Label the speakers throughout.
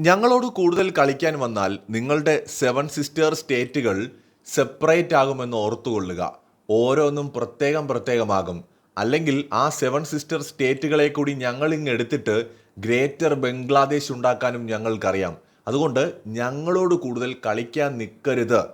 Speaker 1: ഞങ്ങളോട് കൂടുതൽ കളിക്കാൻ വന്നാൽ നിങ്ങളുടെ സെവൻ സിസ്റ്റർ സ്റ്റേറ്റുകൾ സെപ്പറേറ്റ് ആകുമെന്ന് ഓർത്തുകൊള്ളുക. ഓരോന്നും പ്രത്യേകം പ്രത്യേകമാകും. അല്ലെങ്കിൽ ആ സെവൻ സിസ്റ്റർ സ്റ്റേറ്റുകളെ കൂടി ഞങ്ങൾ ഇങ്ങ് എടുത്തിട്ട് ഗ്രേറ്റർ ബംഗ്ലാദേശ് ഉണ്ടാക്കാനും ഞങ്ങൾക്കറിയാം. അതുകൊണ്ട് ഞങ്ങളോട് കൂടുതൽ കളിക്കാൻ നിൽക്കരുത്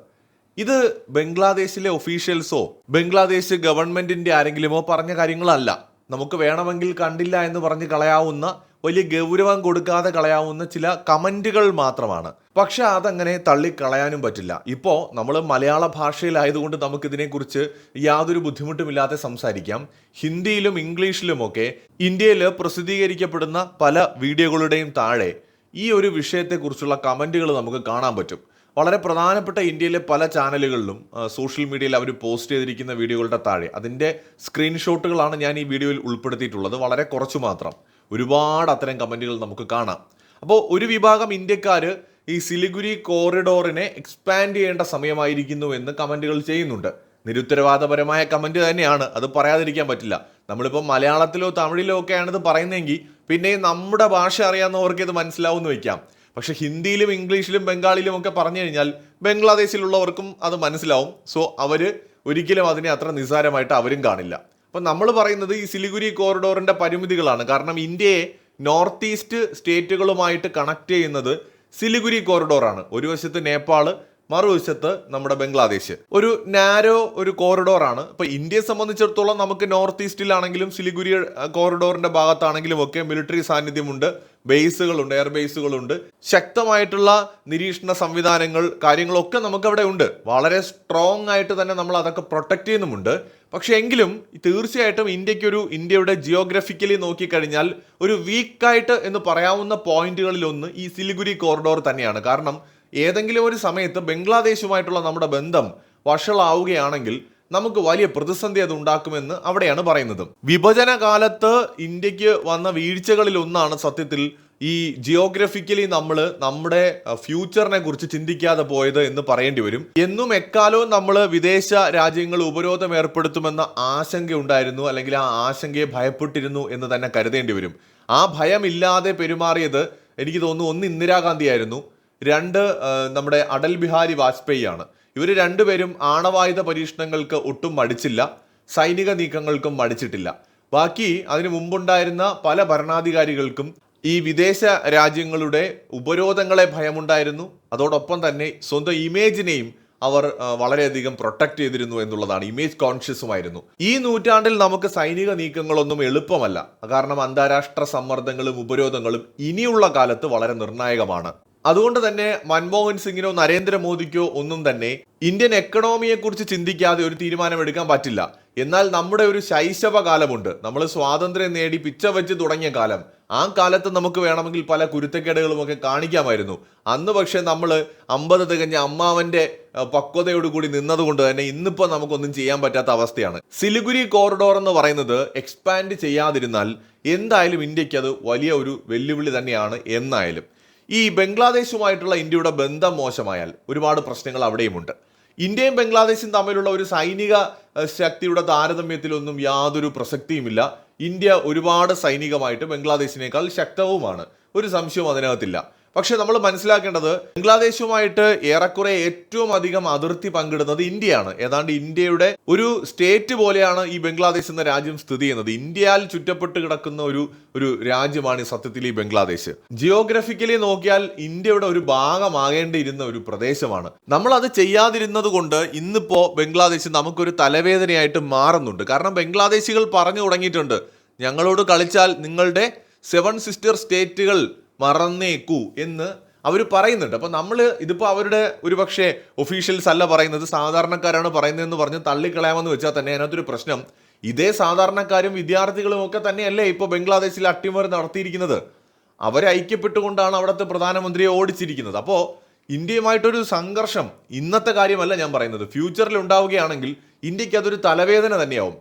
Speaker 1: ഇത് ബംഗ്ലാദേശിലെ ഒഫീഷ്യൽസോ ബംഗ്ലാദേശ് ഗവൺമെന്റിന്റെ ആരെങ്കിലുമോ പറഞ്ഞ കാര്യങ്ങളല്ല. നമുക്ക് വേണമെങ്കിൽ കണ്ടില്ല എന്ന് പറഞ്ഞ് കളയാവുന്ന വലിയ ഗൗരവം കൊടുക്കാതെ കളയാവുന്ന ചില കമന്റുകൾ മാത്രമാണ്. പക്ഷെ അതങ്ങനെ തള്ളിക്കളയാനും പറ്റില്ല. ഇപ്പോൾ നമ്മൾ മലയാള ഭാഷയിലായതുകൊണ്ട് നമുക്കിതിനെക്കുറിച്ച് യാതൊരു ബുദ്ധിമുട്ടുമില്ലാതെ സംസാരിക്കാം. ഹിന്ദിയിലും ഇംഗ്ലീഷിലുമൊക്കെ ഇന്ത്യയിൽ പ്രസിദ്ധീകരിക്കപ്പെടുന്ന പല വീഡിയോകളുടെയും താഴെ ഈ ഒരു വിഷയത്തെക്കുറിച്ചുള്ള കമന്റുകൾ നമുക്ക് കാണാൻ പറ്റും. വളരെ പ്രധാനപ്പെട്ട ഇന്ത്യയിലെ പല ചാനലുകളിലും സോഷ്യൽ മീഡിയയിൽ അവർ പോസ്റ്റ് ചെയ്തിരിക്കുന്ന വീഡിയോകളുടെ താഴെ അതിന്റെ സ്ക്രീൻഷോട്ടുകളാണ് ഞാൻ ഈ വീഡിയോയിൽ ഉൾപ്പെടുത്തിയിട്ടുള്ളത്. വളരെ കുറച്ചു മാത്രം. ഒരുപാട് അത്തരം കമന്റുകൾ നമുക്ക് കാണാം. അപ്പോൾ ഒരു വിഭാഗം ഇന്ത്യക്കാർ ഈ സിലിഗുരി കോറിഡോറിനെ എക്സ്പാൻഡ് ചെയ്യേണ്ട സമയമായിരിക്കുന്നു എന്ന് കമന്റുകൾ ചെയ്യുന്നുണ്ട്. നിരുത്തരവാദപരമായ കമന്റ് തന്നെയാണ്. അത് പറയാതിരിക്കാൻ പറ്റില്ല. നമ്മളിപ്പോൾ മലയാളത്തിലോ തമിഴിലോ ഒക്കെയാണ് ഇത് പറയുന്നതെങ്കിൽ പിന്നെ നമ്മുടെ ഭാഷ അറിയാവുന്നവർക്ക് ഇത് മനസ്സിലാവുമെന്ന് വയ്ക്കാം പക്ഷേ ഹിന്ദിയിലും ഇംഗ്ലീഷിലും ബംഗാളിലും ഒക്കെ പറഞ്ഞു കഴിഞ്ഞാൽ ബംഗ്ലാദേശിലുള്ളവർക്കും അത് മനസ്സിലാവും. സോ അവർ ഒരിക്കലും അതിനെ അത്ര നിസ്സാരമായിട്ട് അവരും കാണില്ല. അപ്പം നമ്മൾ പറയുന്നത് ഈ സിലിഗുരി കോറിഡോറിന്റെ പരിമിതികളാണ്. കാരണം ഇന്ത്യയെ നോർത്ത് ഈസ്റ്റ് സ്റ്റേറ്റുകളുമായിട്ട് കണക്ട് ചെയ്യുന്നത് സിലിഗുരി കോറിഡോറാണ്. ഒരു വശത്ത് നേപ്പാൾ മറുവശത്ത് നമ്മുടെ ബംഗ്ലാദേശ്. ഒരു നാരോ ഒരു കോറിഡോറാണ്. ഇപ്പോൾ ഇന്ത്യയെ സംബന്ധിച്ചിടത്തോളം നമുക്ക് നോർത്ത് ഈസ്റ്റിലാണെങ്കിലും സിലിഗുരി കോറിഡോറിന്റെ ഭാഗത്താണെങ്കിലും ഒക്കെ മിലിറ്ററി സാന്നിധ്യമുണ്ട്. ബേസുകളുണ്ട് എയർ ബേസുകളുണ്ട്. ശക്തമായിട്ടുള്ള നിരീക്ഷണ സംവിധാനങ്ങൾ കാര്യങ്ങളൊക്കെ നമുക്കവിടെ ഉണ്ട്. വളരെ സ്ട്രോങ് ആയിട്ട് തന്നെ നമ്മൾ അതൊക്കെ പ്രൊട്ടക്ട് ചെയ്യുന്നുമുണ്ട്. പക്ഷേ എങ്കിലും തീർച്ചയായിട്ടും ഇന്ത്യക്കൊരു ഇന്ത്യയുടെ ജിയോഗ്രഫിക്കലി നോക്കിക്കഴിഞ്ഞാൽ ഒരു വീക്കായിട്ട് എന്ന് പറയാവുന്ന പോയിന്റുകളിലൊന്ന് ഈ സിലിഗുരി കോറിഡോർ തന്നെയാണ്. കാരണം ഏതെങ്കിലും ഒരു സമയത്ത് ബംഗ്ലാദേശുമായിട്ടുള്ള നമ്മുടെ ബന്ധം വഷളാവുകയാണെങ്കിൽ നമുക്ക് വലിയ പ്രതിസന്ധി അത് ഉണ്ടാക്കുമെന്ന് അവിടെയാണ് പറയുന്നത്. വിഭജന കാലത്ത് ഇന്ത്യയ്ക്ക് വന്ന വീഴ്ചകളിൽ ഒന്നാണ് സത്യത്തിൽ ഈ ജിയോഗ്രഫിക്കലി നമ്മൾ നമ്മുടെ ഫ്യൂച്ചറിനെ കുറിച്ച് ചിന്തിക്കാതെ പോയത് എന്ന് പറയേണ്ടി വരും. എന്നും എക്കാലവും നമ്മൾ വിദേശ രാജ്യങ്ങൾ ഉപരോധം ഏർപ്പെടുത്തുമെന്ന ആശങ്ക ഉണ്ടായിരുന്നു അല്ലെങ്കിൽ ആ ആശങ്കയെ ഭയപ്പെട്ടിരുന്നു എന്ന് തന്നെ കരുതേണ്ടി വരും. ആ ഭയമില്ലാതെ പെരുമാറിയത് എനിക്ക് തോന്നുന്നു ഒന്ന് ഇന്ദിരാഗാന്ധി ആയിരുന്നു രണ്ട് നമ്മുടെ അടൽ ബിഹാരി വാജ്പേയി ആണ് ഇവർ രണ്ടുപേരും ആണവായുധ പരീക്ഷണങ്ങൾക്ക് ഒട്ടും മടിച്ചില്ല സൈനിക നീക്കങ്ങൾക്കും മടിച്ചിട്ടില്ല. ബാക്കി അതിനു മുമ്പുണ്ടായിരുന്ന പല ഭരണാധികാരികൾക്കും ഈ വിദേശ രാജ്യങ്ങളുടെ ഉപരോധങ്ങളെ ഭയമുണ്ടായിരുന്നു. അതോടൊപ്പം തന്നെ സ്വന്തം ഇമേജിനെയും അവർ വളരെയധികം പ്രൊട്ടക്റ്റ് ചെയ്തിരുന്നു എന്നുള്ളതാണ്. ഇമേജ് കോൺഷ്യസുമായിരുന്നു. ഈ നൂറ്റാണ്ടിൽ നമുക്ക് സൈനിക നീക്കങ്ങളൊന്നും എളുപ്പമല്ല. കാരണം അന്താരാഷ്ട്ര സമ്മർദ്ദങ്ങളും ഉപരോധങ്ങളും ഇനിയുള്ള കാലത്ത് വളരെ നിർണായകമാണ്. അതുകൊണ്ട് തന്നെ മൻമോഹൻ സിംഗിനോ നരേന്ദ്രമോദിക്കോ ഒന്നും തന്നെ ഇന്ത്യൻ എക്കണോമിയെ കുറിച്ച് ചിന്തിക്കാതെ ഒരു തീരുമാനമെടുക്കാൻ പറ്റില്ല. എന്നാൽ നമ്മുടെ ഒരു ശൈശവ കാലമുണ്ട് നമ്മൾ സ്വാതന്ത്ര്യം നേടി പിച്ച വെച്ച് തുടങ്ങിയ കാലം. ആ കാലത്ത് നമുക്ക് വേണമെങ്കിൽ പല കുരുത്തക്കേടുകളും ഒക്കെ കാണിക്കാമായിരുന്നു. അന്ന് പക്ഷേ നമ്മൾ അമ്പത് തികഞ്ഞ അമ്മാവന്റെ അഹ്, പക്വതയോടുകൂടി നിന്നതുകൊണ്ട് തന്നെ ഇന്നിപ്പോൾ നമുക്കൊന്നും ചെയ്യാൻ പറ്റാത്ത അവസ്ഥയാണ്. സിലിഗുരി കോറിഡോർ എന്ന് പറയുന്നത് എക്സ്പാൻഡ് ചെയ്യാതിരുന്നാൽ എന്തായാലും ഇന്ത്യയ്ക്ക് അത് വലിയ ഒരു വെല്ലുവിളി തന്നെയാണ് എന്നായാലും. ഈ ബംഗ്ലാദേശുമായിട്ടുള്ള ഇന്ത്യയുടെ ബന്ധം മോശമായാൽ ഒരുപാട് പ്രശ്നങ്ങൾ അവിടെയുമുണ്ട്. ഇന്ത്യയും ബംഗ്ലാദേശും തമ്മിലുള്ള ഒരു സൈനിക ശക്തിയുടെ താരതമ്യത്തിലൊന്നും യാതൊരു പ്രസക്തിയുമില്ല. ഇന്ത്യ ഒരുപാട് സൈനികമായിട്ട് ബംഗ്ലാദേശിനേക്കാൾ ശക്തവുമാണ്. ഒരു സംശയവും അതിനകത്തില്ല. പക്ഷെ നമ്മൾ മനസ്സിലാക്കേണ്ടത് ബംഗ്ലാദേശുമായിട്ട് ഏറെക്കുറെ ഏറ്റവും അധികം അതിർത്തി പങ്കിടുന്നത് ഇന്ത്യയാണ്. ഏതാണ്ട് ഇന്ത്യയുടെ ഒരു സ്റ്റേറ്റ് പോലെയാണ് ഈ ബംഗ്ലാദേശ് എന്ന രാജ്യം സ്ഥിതി ചെയ്യുന്നത്. ഇന്ത്യയിൽ ചുറ്റപ്പെട്ട് കിടക്കുന്ന ഒരു ഒരു രാജ്യമാണ് സത്യത്തിൽ ഈ ബംഗ്ലാദേശ്. ജിയോഗ്രഫിക്കലി നോക്കിയാൽ ഇന്ത്യയുടെ ഒരു ഭാഗമാകേണ്ടിയിരുന്ന ഒരു പ്രദേശമാണ്. നമ്മൾ അത് ചെയ്യാതിരുന്നത് കൊണ്ട് ഇന്നിപ്പോ ബംഗ്ലാദേശ് നമുക്കൊരു തലവേദനയായിട്ട് മാറുന്നുണ്ട്. കാരണം ബംഗ്ലാദേശികൾ പറഞ്ഞു തുടങ്ങിയിട്ടുണ്ട് ഞങ്ങളോട് കളിച്ചാൽ നിങ്ങളുടെ സെവൻ സിസ്റ്റർ സ്റ്റേറ്റുകൾ മറന്നേക്കൂ എന്ന് അവർ പറയുന്നുണ്ട്. അപ്പോൾ നമ്മൾ ഇതിപ്പോൾ അവരുടെ ഒരു പക്ഷേ ഒഫീഷ്യൽസ് അല്ല പറയുന്നത് സാധാരണക്കാരാണ് പറയുന്നതെന്ന് പറഞ്ഞ് തള്ളിക്കളയാമെന്ന് വെച്ചാൽ തന്നെ അതിനകത്തൊരു പ്രശ്നം. ഇതേ സാധാരണക്കാരും വിദ്യാർത്ഥികളും ഒക്കെ തന്നെയല്ലേ ഇപ്പോൾ ബംഗ്ലാദേശിൽ അട്ടിമറി നടത്തിയിരിക്കുന്നത്? അവരെ ഐക്യപ്പെട്ടുകൊണ്ടാണ് അവിടുത്തെ പ്രധാനമന്ത്രിയെ ഓടിച്ചിരിക്കുന്നത്. അപ്പോൾ ഇന്ത്യയുമായിട്ടൊരു സംഘർഷം ഇന്നത്തെ കാര്യമല്ല ഞാൻ പറയുന്നത്. ഫ്യൂച്ചറിൽ ഉണ്ടാവുകയാണെങ്കിൽ ഇന്ത്യയ്ക്ക് അതൊരു തലവേദന തന്നെയാവും.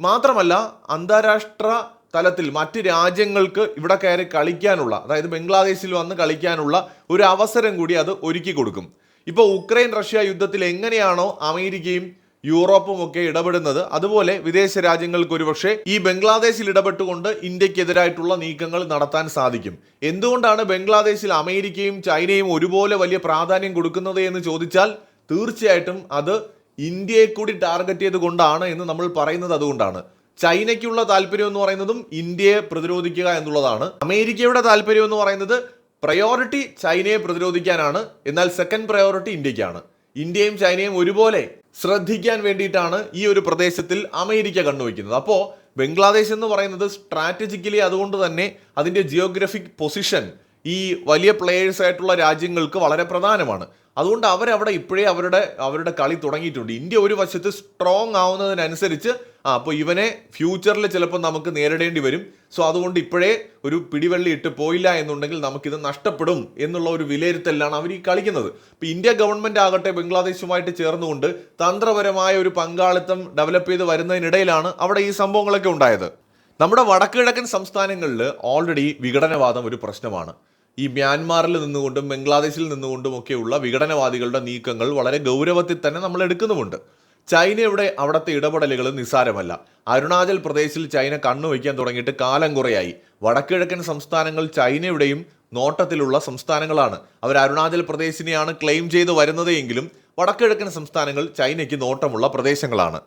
Speaker 1: മാത്രമല്ല അന്താരാഷ്ട്ര തലത്തിൽ മറ്റ് രാജ്യങ്ങൾക്ക് ഇവിടെ കയറി കളിക്കാനുള്ള അതായത് ബംഗ്ലാദേശിൽ വന്ന് കളിക്കാനുള്ള ഒരു അവസരം കൂടി അത് ഒരുക്കി കൊടുക്കും. ഇപ്പോൾ ഉക്രൈൻ റഷ്യ യുദ്ധത്തിൽ എങ്ങനെയാണോ അമേരിക്കയും യൂറോപ്പും ഒക്കെ ഇടപെടുന്നത് അതുപോലെ വിദേശ രാജ്യങ്ങൾക്ക് ഒരുപക്ഷെ ഈ ബംഗ്ലാദേശിൽ ഇടപെട്ടുകൊണ്ട് ഇന്ത്യക്കെതിരായിട്ടുള്ള നീക്കങ്ങൾ നടത്താൻ സാധിക്കും. എന്തുകൊണ്ടാണ് ബംഗ്ലാദേശിൽ അമേരിക്കയും ചൈനയും ഒരുപോലെ വലിയ പ്രാധാന്യം കൊടുക്കുന്നത് എന്ന് ചോദിച്ചാൽ തീർച്ചയായിട്ടും അത് ഇന്ത്യയെ കൂടി ടാർഗറ്റ് ചെയ്തുകൊണ്ടാണ് എന്ന് നമ്മൾ പറയുന്നത് അതുകൊണ്ടാണ്. ചൈനയ്ക്കുള്ള താല്പര്യം എന്ന് പറയുന്നതും ഇന്ത്യയെ പ്രതിരോധിക്കുക എന്നുള്ളതാണ്. അമേരിക്കയുടെ താല്പര്യം എന്ന് പറയുന്നത് പ്രയോറിറ്റി ചൈനയെ പ്രതിരോധിക്കാനാണ്. എന്നാൽ സെക്കൻഡ് പ്രയോറിറ്റി ഇന്ത്യക്കാണ്. ഇന്ത്യയും ചൈനയും ഒരുപോലെ ശ്രദ്ധിക്കാൻ വേണ്ടിയിട്ടാണ് ഈ ഒരു പ്രദേശത്തിൽ അമേരിക്ക കണ്ണുവയ്ക്കുന്നത് അപ്പോൾ ബംഗ്ലാദേശ് എന്ന് പറയുന്നത് സ്ട്രാറ്റജിക്കലി അതുകൊണ്ട് തന്നെ അതിന്റെ ജിയോഗ്രഫിക് പൊസിഷൻ ഈ വലിയ പ്ലേയേഴ്സ് ആയിട്ടുള്ള രാജ്യങ്ങൾക്ക് വളരെ പ്രധാനമാണ്. അതുകൊണ്ട് അവരവിടെ ഇപ്പോഴേ അവരുടെ അവരുടെ കളി തുടങ്ങിയിട്ടുണ്ട്. ഇന്ത്യ ഒരു വശത്ത് സ്ട്രോങ് ആവുന്നതിനനുസരിച്ച് ആ അപ്പോൾ ഇവനെ ഫ്യൂച്ചറിൽ ചിലപ്പോൾ നമുക്ക് നേരിടേണ്ടി വരും. സോ അതുകൊണ്ട് ഇപ്പോഴേ ഒരു പിടിവള്ളി ഇട്ട് പോയില്ല എന്നുണ്ടെങ്കിൽ നമുക്കിത് നഷ്ടപ്പെടും എന്നുള്ള ഒരു വിലയിരുത്തലാണ് അവർ ഈ കളിക്കുന്നത്. ഇപ്പം ഇന്ത്യ ഗവൺമെന്റ് ആകട്ടെ ബംഗ്ലാദേശുമായിട്ട് ചേർന്നുകൊണ്ട് തന്ത്രപരമായ ഒരു പങ്കാളിത്തം ഡെവലപ്പ് ചെയ്ത് വരുന്നതിനിടയിലാണ് അവിടെ ഈ സംഭവങ്ങളൊക്കെ ഉണ്ടായത്. നമ്മുടെ വടക്കുകിഴക്കൻ സംസ്ഥാനങ്ങളിൽ ഓൾറെഡി വിഘടനവാദം ഒരു പ്രശ്നമാണ്. ഈ മ്യാൻമാറിൽ നിന്നുകൊണ്ടും ബംഗ്ലാദേശിൽ നിന്നുകൊണ്ടും ഒക്കെയുള്ള വിഘടനവാദികളുടെ നീക്കങ്ങൾ വളരെ ഗൗരവത്തിൽ തന്നെ നമ്മൾ എടുക്കുന്നുമുണ്ട്. ചൈനയുടെ അവിടുത്തെ ഇടപെടലുകൾ നിസ്സാരമല്ല. അരുണാചൽ പ്രദേശിൽ ചൈന കണ്ണുവയ്ക്കാൻ തുടങ്ങിയിട്ട് കാലം കുറയായി. വടക്കിഴക്കൻ സംസ്ഥാനങ്ങൾ ചൈനയുടെയും നോട്ടത്തിലുള്ള സംസ്ഥാനങ്ങളാണ്. അവർ അരുണാചൽ പ്രദേശിനെയാണ് ക്ലെയിം ചെയ്ത് വരുന്നതെങ്കിലും വടക്കിഴക്കൻ സംസ്ഥാനങ്ങൾ ചൈനയ്ക്ക് നോട്ടമുള്ള പ്രദേശങ്ങളാണ്.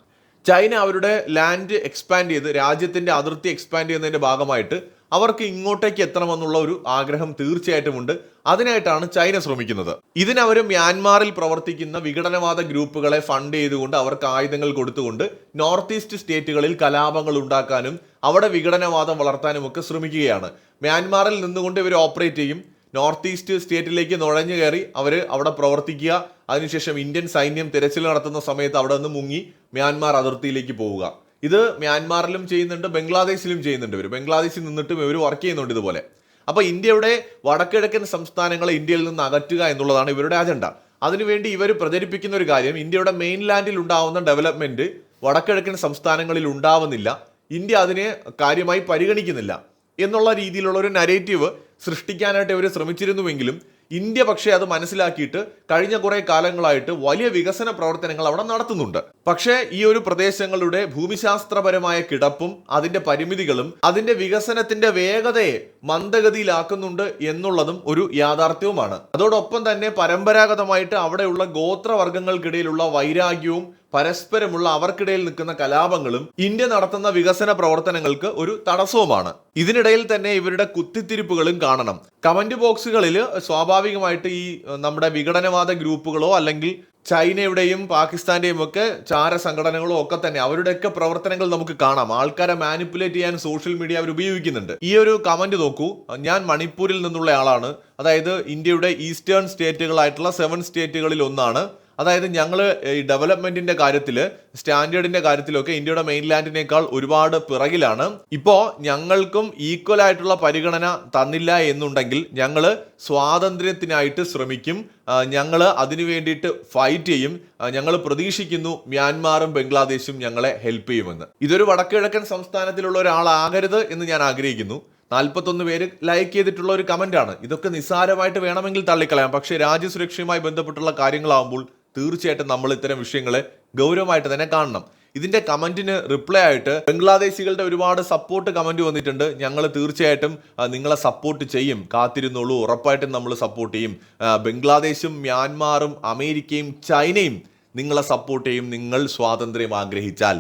Speaker 1: ചൈന അവരുടെ ലാൻഡ് എക്സ്പാൻഡ് ചെയ്ത് രാജ്യത്തിന്റെ അതിർത്തി എക്സ്പാൻഡ് ചെയ്യുന്നതിന്റെ ഭാഗമായിട്ട് അവർക്ക് ഇങ്ങോട്ടേക്ക് എത്തണമെന്നുള്ള ഒരു ആഗ്രഹം തീർച്ചയായിട്ടും ഉണ്ട്. അതിനായിട്ടാണ് ചൈന ശ്രമിക്കുന്നത്. ഇതിനവർ മ്യാൻമാറിൽ പ്രവർത്തിക്കുന്ന വിഘടനവാദ ഗ്രൂപ്പുകളെ ഫണ്ട് ചെയ്തുകൊണ്ട് അവർക്ക് ആയുധങ്ങൾ കൊടുത്തുകൊണ്ട് നോർത്ത് ഈസ്റ്റ് സ്റ്റേറ്റുകളിൽ കലാപങ്ങൾ ഉണ്ടാക്കാനും അവിടെ വിഘടനവാദം വളർത്താനും ഒക്കെ ശ്രമിക്കുകയാണ്. മ്യാൻമാറിൽ നിന്നുകൊണ്ട് ഇവർ ഓപ്പറേറ്റ് ചെയ്യും. നോർത്ത് ഈസ്റ്റ് സ്റ്റേറ്റിലേക്ക് നുഴഞ്ഞു കയറി അവർ അവിടെ പ്രവർത്തിക്കുക. അതിനുശേഷം ഇന്ത്യൻ സൈന്യം തിരച്ചിൽ നടത്തുന്ന സമയത്ത് അവിടെ നിന്ന് മുങ്ങി മ്യാൻമാർ അതിർത്തിയിലേക്ക് പോവുക. ഇത് മ്യാൻമാറിലും ചെയ്യുന്നുണ്ട് ബംഗ്ലാദേശിലും ചെയ്യുന്നുണ്ട് ഇവർ ബംഗ്ലാദേശിൽ നിന്നിട്ടും ഇവർ വർക്ക് ചെയ്യുന്നുണ്ട് ഇതുപോലെ. അപ്പോൾ ഇന്ത്യയുടെ വടക്കിഴക്കൻ സംസ്ഥാനങ്ങളെ ഇന്ത്യയിൽ നിന്ന് അകറ്റുക എന്നുള്ളതാണ് ഇവരുടെ അജണ്ട അതിനുവേണ്ടി ഇവർ പ്രചരിപ്പിക്കുന്ന ഒരു കാര്യം ഇന്ത്യയുടെ മെയിൻലാൻഡിൽ ഉണ്ടാവുന്ന ഡെവലപ്മെന്റ് വടക്കിഴക്കൻ സംസ്ഥാനങ്ങളിൽ ഉണ്ടാവുന്നില്ല. ഇന്ത്യ അതിനെ കാര്യമായി പരിഗണിക്കുന്നില്ല. എന്നുള്ള രീതിയിലുള്ള ഒരു നരേറ്റീവ് സൃഷ്ടിക്കാനായിട്ട് ഇവർ ശ്രമിച്ചിരുന്നുവെങ്കിലും ഇന്ത്യ പക്ഷേ അത് മനസ്സിലാക്കിയിട്ട് കഴിഞ്ഞ കുറെ കാലങ്ങളായിട്ട് വലിയ വികസന പ്രവർത്തനങ്ങൾ അവിടെ നടത്തുന്നുണ്ട്. പക്ഷേ ഈ ഒരു പ്രദേശങ്ങളുടെ ഭൂമിശാസ്ത്രപരമായ കിടപ്പും അതിന്റെ പരിമിതികളും അതിന്റെ വികസനത്തിന്റെ വേഗതയെ മന്ദഗതിയിലാക്കുന്നുണ്ട് എന്നുള്ളതും ഒരു യാഥാർത്ഥ്യവുമാണ്. അതോടൊപ്പം തന്നെ പരമ്പരാഗതമായിട്ട് അവിടെയുള്ള ഗോത്രവർഗങ്ങൾക്കിടയിലുള്ള വൈരാഗ്യവും പരസ്പരമുള്ള അവർക്കിടയിൽ നിൽക്കുന്ന കലാപങ്ങളും ഇന്ത്യ നടത്തുന്ന വികസന പ്രവർത്തനങ്ങൾക്ക് ഒരു തടസ്സവുമാണ്. ഇതിനിടയിൽ തന്നെ ഇവരുടെ കുത്തിത്തിരിപ്പുകളും കാണണം. കമന്റ് ബോക്സുകളിൽ സ്വാഭാവികമായിട്ട് ഈ നമ്മുടെ വിഘടനവാദ ഗ്രൂപ്പുകളോ അല്ലെങ്കിൽ ചൈനയുടെയും പാകിസ്ഥാന്റെയും ഒക്കെ ചാര സംഘടനകളോ ഒക്കെ തന്നെ അവരുടെയൊക്കെ പ്രവർത്തനങ്ങൾ നമുക്ക് കാണാം. ആൾക്കാരെ മാനിപ്പുലേറ്റ് ചെയ്യാൻ സോഷ്യൽ മീഡിയ അവർ ഉപയോഗിക്കുന്നുണ്ട്. ഈ ഒരു കമന്റ് നോക്കൂ. ഞാൻ മണിപ്പൂരിൽ നിന്നുള്ള ആളാണ്. അതായത് ഇന്ത്യയുടെ ഈസ്റ്റേൺ സ്റ്റേറ്റുകളായിട്ടുള്ള സെവൻ സ്റ്റേറ്റുകളിൽ ഒന്നാണ്. അതായത് ഞങ്ങൾ ഈ ഡെവലപ്മെന്റിന്റെ കാര്യത്തിൽ സ്റ്റാൻഡേർഡിന്റെ കാര്യത്തിലൊക്കെ ഇന്ത്യയുടെ മെയിൻലാൻഡിനേക്കാൾ ഒരുപാട് പിറകിലാണ്. ഇപ്പോൾ ഞങ്ങൾക്കും ഈക്വൽ ആയിട്ടുള്ള പരിഗണന തന്നില്ല എന്നുണ്ടെങ്കിൽ ഞങ്ങൾ സ്വാതന്ത്ര്യത്തിനായിട്ട് ശ്രമിക്കും. ഞങ്ങൾ അതിനു വേണ്ടിയിട്ട് ഫൈറ്റ് ചെയ്യും. ഞങ്ങൾ പ്രതീക്ഷിക്കുന്നു മ്യാൻമാറും ബംഗ്ലാദേശും ഞങ്ങളെ ഹെൽപ്പ് ചെയ്യുമെന്ന്. ഇതൊരു വടക്കിഴക്കൻ സംസ്ഥാനത്തിലുള്ള ഒരാളാകരുത് എന്ന് ഞാൻ ആഗ്രഹിക്കുന്നു. നാൽപ്പത്തൊന്ന് പേര് ലൈക്ക് ചെയ്തിട്ടുള്ള ഒരു കമന്റ് ആണ്. ഇതൊക്കെ നിസ്സാരമായിട്ട് വേണമെങ്കിൽ തള്ളിക്കളയാം. പക്ഷേ രാജ്യസുരക്ഷയുമായി ബന്ധപ്പെട്ടുള്ള കാര്യങ്ങളാവുമ്പോൾ തീർച്ചയായിട്ടും നമ്മൾ ഇത്തരം വിഷയങ്ങളെ ഗൗരവമായിട്ട് തന്നെ കാണണം. ഇതിന്റെ കമന്റിന് റിപ്ലൈ ആയിട്ട് ബംഗ്ലാദേശികളുടെ ഒരുപാട് സപ്പോർട്ട് കമന്റ് വന്നിട്ടുണ്ട്. ഞങ്ങൾ തീർച്ചയായിട്ടും നിങ്ങളെ സപ്പോർട്ട് ചെയ്യും. കാത്തിരുന്നോളൂ ഉറപ്പായിട്ടും നമ്മൾ സപ്പോർട്ട് ചെയ്യും. ബംഗ്ലാദേശും മ്യാൻമാറും അമേരിക്കയും ചൈനയും നിങ്ങളെ സപ്പോർട്ട് ചെയ്യും. നിങ്ങൾ സ്വാതന്ത്ര്യം ആഗ്രഹിച്ചാൽ.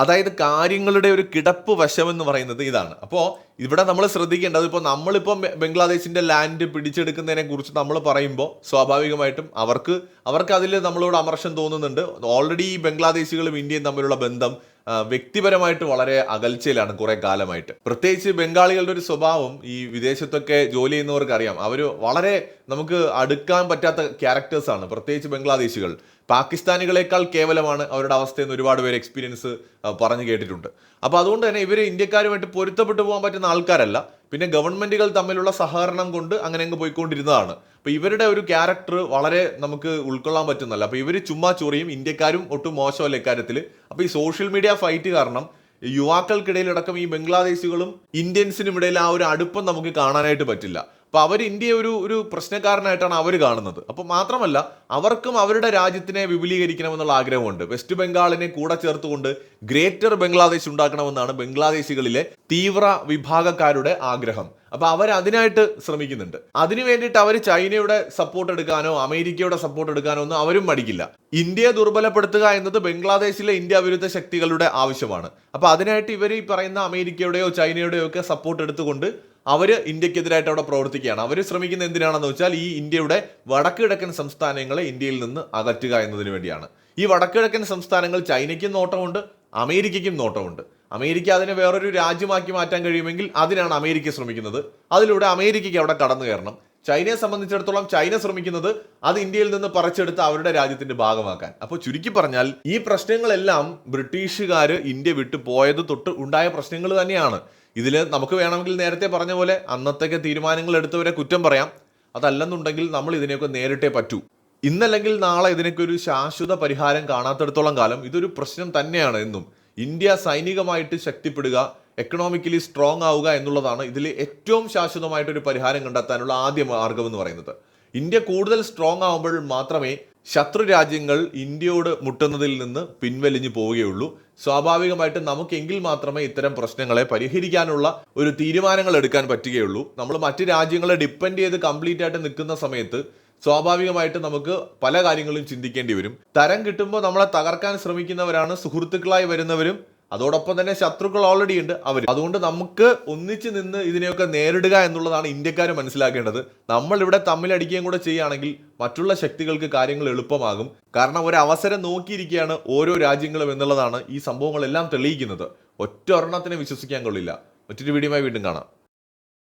Speaker 1: അതായത് കാര്യങ്ങളുടെ ഒരു കിടപ്പ് വശം എന്ന് പറയുന്നത് ഇതാണ്. അപ്പോൾ ഇവിടെ നമ്മൾ ശ്രദ്ധിക്കേണ്ടത് ഇപ്പോൾ നമ്മളിപ്പോൾ ബംഗ്ലാദേശിന്റെ ലാൻഡ് പിടിച്ചെടുക്കുന്നതിനെ കുറിച്ച് നമ്മൾ പറയുമ്പോൾ സ്വാഭാവികമായിട്ടും അവർക്ക് അവർക്ക് അതിൽ നമ്മളോട് അമർഷം തോന്നുന്നുണ്ട്. ഓൾറെഡി ഈ ബംഗ്ലാദേശികളും ഇന്ത്യയും തമ്മിലുള്ള ബന്ധം വ്യക്തിപരമായിട്ട് വളരെ അകൽച്ചയിലാണ് കുറെ കാലമായിട്ട്. പ്രത്യേകിച്ച് ബംഗാളികളുടെ ഒരു സ്വഭാവം ഈ വിദേശത്തൊക്കെ ജോലി ചെയ്യുന്നവർക്ക് അറിയാം അവർ വളരെ നമുക്ക് അടുക്കാൻ പറ്റാത്ത ക്യാരക്ടേഴ്സ് ആണ്. പ്രത്യേകിച്ച് ബംഗ്ലാദേശികൾ. പാകിസ്ഥാനികളെക്കാൾ കേവലമാണ് അവരുടെ അവസ്ഥയെന്ന് ഒരുപാട് പേര് എക്സ്പീരിയൻസ് പറഞ്ഞു കേട്ടിട്ടുണ്ട്. അപ്പോൾ അതുകൊണ്ട് തന്നെ ഇവർ ഇന്ത്യക്കാരുമായിട്ട് പൊരുത്തപ്പെട്ടു പോകാൻ പറ്റുന്ന ആൾക്കാരല്ല. പിന്നെ ഗവൺമെന്റുകൾ തമ്മിലുള്ള സഹകരണം കൊണ്ട് അങ്ങനെ അങ്ങ് പോയിക്കൊണ്ടിരുന്നതാണ്. അപ്പോൾ ഇവരുടെ ഒരു ക്യാരക്ടർ വളരെ നമുക്ക് ഉൾക്കൊള്ളാൻ പറ്റുന്നല്ല അപ്പോൾ ഇവർ ചുമ്മാ ചൊറിയും ഇന്ത്യക്കാരും ഒട്ടും മോശമല്ല ഇക്കാര്യത്തിൽ അപ്പോൾ ഈ സോഷ്യൽ മീഡിയ ഫൈറ്റ് കാരണം യുവാക്കൾക്കിടയിലടക്കം ഈ ബംഗ്ലാദേശികളും ഇന്ത്യൻസിനും ഇടയിൽ ആ ഒരു അടുപ്പം നമുക്ക് കാണാനായിട്ട് പറ്റില്ല. അപ്പോൾ അവർ ഇന്ത്യയെ ഒരു ഒരു പ്രശ്നക്കാരനായിട്ടാണ് അവർ കാണുന്നത്. അപ്പോൾ മാത്രമല്ല അവർക്കും അവരുടെ രാജ്യത്തിനെ വിപുലീകരിക്കണമെന്നുള്ള ആഗ്രഹമുണ്ട്. വെസ്റ്റ് ബംഗാളിനെ കൂടെ ചേർത്തുകൊണ്ട് ഗ്രേറ്റർ ബംഗ്ലാദേശ് ഉണ്ടാക്കണമെന്നാണ് ബംഗ്ലാദേശികളിലെ തീവ്ര വിഭാഗക്കാരുടെ ആഗ്രഹം. അപ്പോൾ അവർ അതിനായിട്ട് ശ്രമിക്കുന്നുണ്ട്. അതിനു വേണ്ടിയിട്ട് അവർ ചൈനയുടെ സപ്പോർട്ട് എടുക്കാനോ അമേരിക്കയുടെ സപ്പോർട്ട് എടുക്കാനോ ഒന്നും അവരും മടിക്കില്ല. ഇന്ത്യയെ ദുർബലപ്പെടുത്തുക എന്നത് ബംഗ്ലാദേശിലെ ഇന്ത്യ വിരുദ്ധ ശക്തികളുടെ ആവശ്യമാണ്. അപ്പോൾ അതിനായിട്ട് ഇവർ ഈ പറയുന്ന അമേരിക്കയുടെയോ ചൈനയുടെയോ ഒക്കെ സപ്പോർട്ട് എടുത്തുകൊണ്ട് അവർ ഇന്ത്യക്കെതിരായിട്ട് അവിടെ പ്രവർത്തിക്കുകയാണ്. അവർ ശ്രമിക്കുന്ന എന്തിനാണെന്ന് വെച്ചാൽ ഈ ഇന്ത്യയുടെ വടക്ക് കിഴക്കൻ സംസ്ഥാനങ്ങളെ ഇന്ത്യയിൽ നിന്ന് അകറ്റുക എന്നതിന് വേണ്ടിയാണ്. ഈ വടക്ക് കിഴക്കൻ സംസ്ഥാനങ്ങൾ ചൈനയ്ക്കും നോട്ടമുണ്ട് അമേരിക്കയ്ക്കും നോട്ടമുണ്ട്. അമേരിക്ക അതിനെ വേറൊരു രാജ്യമാക്കി മാറ്റാൻ കഴിയുമെങ്കിൽ അതിനാണ് അമേരിക്ക ശ്രമിക്കുന്നത്. അതിലൂടെ അമേരിക്കയ്ക്ക് അവിടെ കടന്നു കയറണം. ചൈനയെ സംബന്ധിച്ചിടത്തോളം ചൈന ശ്രമിക്കുന്നത് അത് ഇന്ത്യയിൽ നിന്ന് പറിച്ചെടുത്ത് അവരുടെ രാജ്യത്തിന്റെ ഭാഗമാക്കാൻ. അപ്പോൾ ചുരുക്കി പറഞ്ഞാൽ ഈ പ്രശ്നങ്ങളെല്ലാം ബ്രിട്ടീഷുകാർ ഇന്ത്യ വിട്ടു പോയത് തൊട്ട് ഉണ്ടായ പ്രശ്നങ്ങൾ തന്നെയാണ്. ഇതിൽ നമുക്ക് വേണമെങ്കിൽ നേരത്തെ പറഞ്ഞ പോലെ അന്നത്തേക്ക് തീരുമാനങ്ങൾ എടുത്തവരെ കുറ്റം പറയാം. അതല്ലെന്നുണ്ടെങ്കിൽ നമ്മൾ ഇതിനെയൊക്കെ നേരിട്ടേ പറ്റൂ. ഇന്നല്ലെങ്കിൽ നാളെ ഇതിനൊക്കെ ഒരു ശാശ്വത പരിഹാരം കാണാത്തിടത്തോളം കാലം ഇതൊരു പ്രശ്നം തന്നെയാണ് എന്നും. ഇന്ത്യ സൈനികമായിട്ട് ശക്തിപ്പെടുക എക്കണോമിക്കലി സ്ട്രോങ് ആവുക എന്നുള്ളതാണ് ഇതിൽ ഏറ്റവും ശാശ്വതമായിട്ടൊരു പരിഹാരം കണ്ടെത്താനുള്ള ആദ്യ മാർഗം എന്ന് പറയുന്നത്. ഇന്ത്യ കൂടുതൽ സ്ട്രോങ് ആവുമ്പോൾ മാത്രമേ ശത്രു രാജ്യങ്ങൾ ഇന്ത്യയോട് മുട്ടുന്നതിൽ നിന്ന് പിൻവലിഞ്ഞു പോവുകയുള്ളൂ. സ്വാഭാവികമായിട്ട് നമുക്കെങ്കിൽ മാത്രമേ ഇത്തരം പ്രശ്നങ്ങളെ പരിഹരിക്കാനുള്ള ഒരു തീരുമാനങ്ങൾ എടുക്കാൻ പറ്റുകയുള്ളൂ. നമ്മൾ മറ്റ് രാജ്യങ്ങളെ ഡിപ്പെൻഡ് ചെയ്ത് കംപ്ലീറ്റ് ആയിട്ട് നിൽക്കുന്ന സമയത്ത് സ്വാഭാവികമായിട്ട് നമുക്ക് പല കാര്യങ്ങളും ചിന്തിക്കേണ്ടി വരും. തരം കിട്ടുമ്പോൾ നമ്മളെ തകർക്കാൻ ശ്രമിക്കുന്നവരാണ് സുഹൃത്തുക്കളായി വരുന്നവരും അതോടൊപ്പം തന്നെ ശത്രുക്കൾ ഓൾറെഡി ഉണ്ട് അവർ അതുകൊണ്ട് നമുക്ക് ഒന്നിച്ച് നിന്ന് ഇതിനെയൊക്കെ നേരിടുക എന്നുള്ളതാണ് ഇന്ത്യക്കാർ മനസ്സിലാക്കേണ്ടത്. നമ്മൾ ഇവിടെ തമ്മിലടിക്കുകയും കൂടെ ചെയ്യുകയാണെങ്കിൽ മറ്റുള്ള ശക്തികൾക്ക് കാര്യങ്ങൾ എളുപ്പമാകും. കാരണം ഒരു അവസരം നോക്കിയിരിക്കുകയാണ് ഓരോ രാജ്യങ്ങളും എന്നുള്ളതാണ് ഈ സംഭവങ്ങളെല്ലാം തെളിയിക്കുന്നത്. ഒറ്റ ഒരെണ്ണത്തിനെ വിശ്വസിക്കാൻ കൊള്ളില്ല. മറ്റൊരു വീഡിയോയുമായി വീണ്ടും കാണാം.